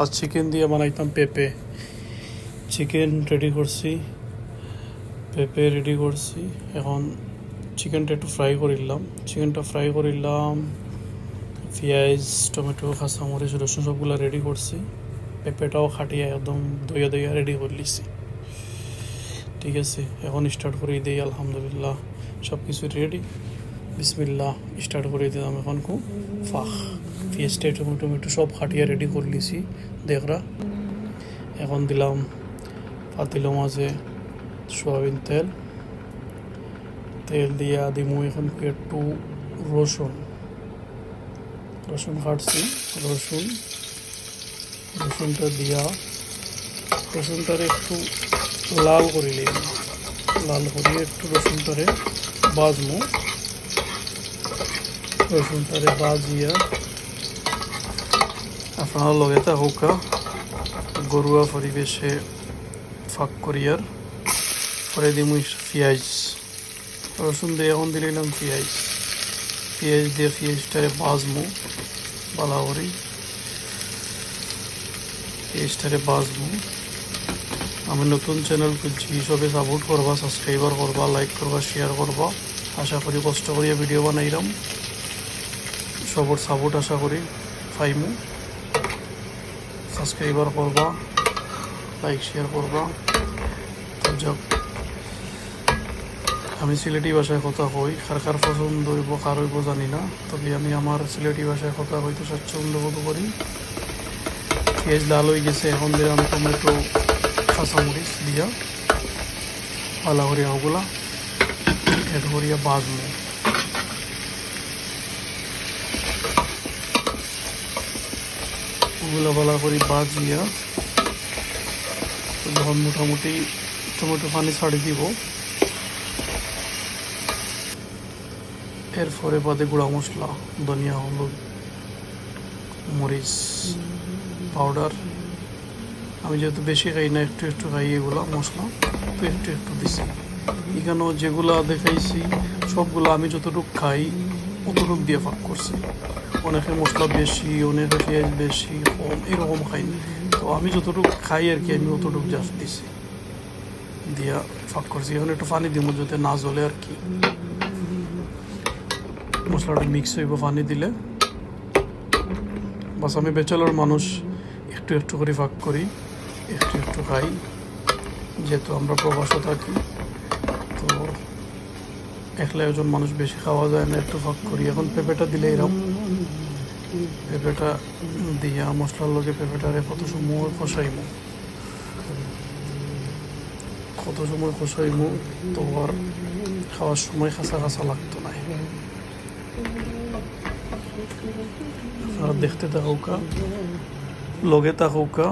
আজ চিকেন দিয়ে বানাইতাম পেঁপে। চিকেন রেডি করছি। পেঁপে রেডি করছি। এখন চিকেনটা একটু ফ্রাই করিলাম চিকেনটা ফ্রাই করিলাম পেঁয়াজ, টমেটো, কাঁচামরিচ, রসুন সবগুলো রেডি করছি। পেঁপেটাও খাটিয়ে একদম দইয়া দইয়া রেডি করে লিছি ঠিক আছে, এখন স্টার্ট করে দিই, আলহামদুলিল্লাহ। সব কিছু রেডি বিসমিল্লাহ স্টার্ট করে দিলাম এখন কু ফাখ পেঁয়াজটা টমেটো টমেটো সব খাটিয়ে রেডি করে লিছি দেখরা। এখন দিলাম পাতিলো মাঝে সয়াবিন তেল। তেল দিয়া দিমু এখন একটু রসুন। রসুন কাটছি রসুন। রসুনটা দিয়া, রসুনটারে একটু লাল করে নিলাম। লাল করে একটু রসুনটারে বাজমু। রসুনটারে বাজিয়া আপনারা লগে থাকুকা ঘরোয়া পরিবেশে ফাঁক করিয়ার পরে দিমু পেঁয়াজ রসুন দিয়ে এখন দিলাম পেঁয়াজ পেঁয়াজ দিয়ে পেঁয়াজটারে বাজমু বালা করি পেঁয়াজটারে বাজমু আমি নতুন চ্যানেল খুঁজছি সবে সাপোর্ট করবা সাবস্ক্রাইবার করবা লাইক করবা শেয়ার করবা আশা করি কষ্ট করিয়া ভিডিও বানাইলাম সবর সাপোর্ট আশা করি পাইমু সাবস্ক্রাইবার করবা লাইক শেয়ার করবা। যাক, আমি সিলেটি ভাষায় কথা কই, কার কার পছন্দ হইব, কার হইব জানি না। তবে আমি আমার সিলেটি ভাষায় কথা হইতে স্বাচ্ছন্দ্য বোধ করি। পেঁয়াজ লাল হয়ে গেছে, এখন দিলাম টমেটো, কাঁচামরিচ দিয়া ভালো করিয়া ওগুলা, এড করিয়া বাজবো ওগুলো ভালো করে বাজিয়া যখন মোটামুটি টমেটো পানি ছাড়ি দিব। এরপরে বাদে গুঁড়া মশলা, ধনিয়া, হলুদ, মরিচ, পাউডার। আমি যেহেতু বেশি খাই না, একটু একটু খাই এগুলো মশলা, তো একটু একটু দিছি। এখানেও যেগুলা দেখাইছি, সবগুলো আমি যতটুকু খাই, অতটুকু দিয়ে ফাঁক করছি। অনেকে মশলা বেশি অনেকে পেঁয়াজ বেশি, কম, এরকম তো আমি যতটুকু খাই আর কি, আমি অতটুকু জাস্ট দিছি। দিয়া ফাঁক করছি। এখন একটু পানি যাতে না জ্বলে আর কি। মশলাটা মিক্স হইব পানি দিলে। বাস আমি বেচালার মানুষ, একটু একটু করে ফাঁক করি, একটু একটু খাই। যেহেতু আমরা প্রবাসে থাকি, তো একলা একজন মানুষ বেশি খাওয়া যায় না, একটু ফাঁক করি। এখন পেঁপেটা দিলে এরকম পেঁপেটা দিয়া মশলার লগে পেঁপেটারে কত সময় কষাইমু। কত সময় কষাইমু, তো আর খাওয়ার সময় খাসা খাসা লাগতো না। আপনারা দেখতে থাকুকা, লগে থাকুকা,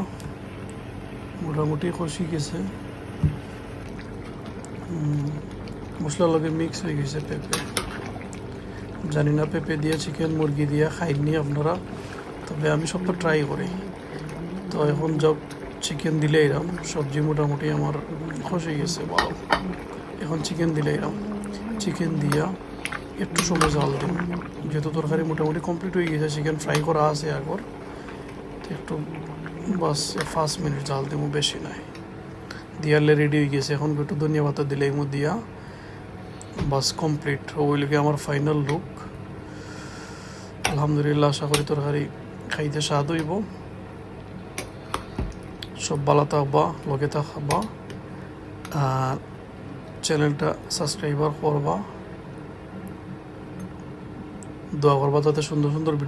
মোটামুটি কষি গেছে। মশলার লগে মিক্স হয়ে গেছে পেঁপে। জানি না পেঁপে দিয়ে চিকেন মুরগি দিয়ে খাইনি আপনারা, তবে আমি সব তো ট্রাই করি। তো এখন যব চিকেন দিলে এরাম সবজি মোটামুটি আমার খসে গেছে, ভালো। এখন চিকেন দিলে এরাম চিকেন দিয়া একটু সময় জাল দিন যেহেতু তরকারি মোটামুটি কমপ্লিট হয়ে গেছে চিকেন ফ্রাই করা আছে একবার তো একটু বাস পাঁচ মিনিট জাল দেবো বেশি নাই। দিয়ালে রেডি হয়ে গেছে, এখন একটু ধনিয়া পাতা দিলে এমু দিয়া বাস কমপ্লিট ওইলিকে আমার ফাইনাল লুক আলহামদুলিল্লাহ, আশা করি তরকারি খাইতে স্বাদ হইব। সব ভালো থাকবা, লগে থাকবা। আর চ্যানেলটা সাবস্ক্রাইবার করবা। দোয়া করবা তাতে সুন্দর সুন্দর ভিডিও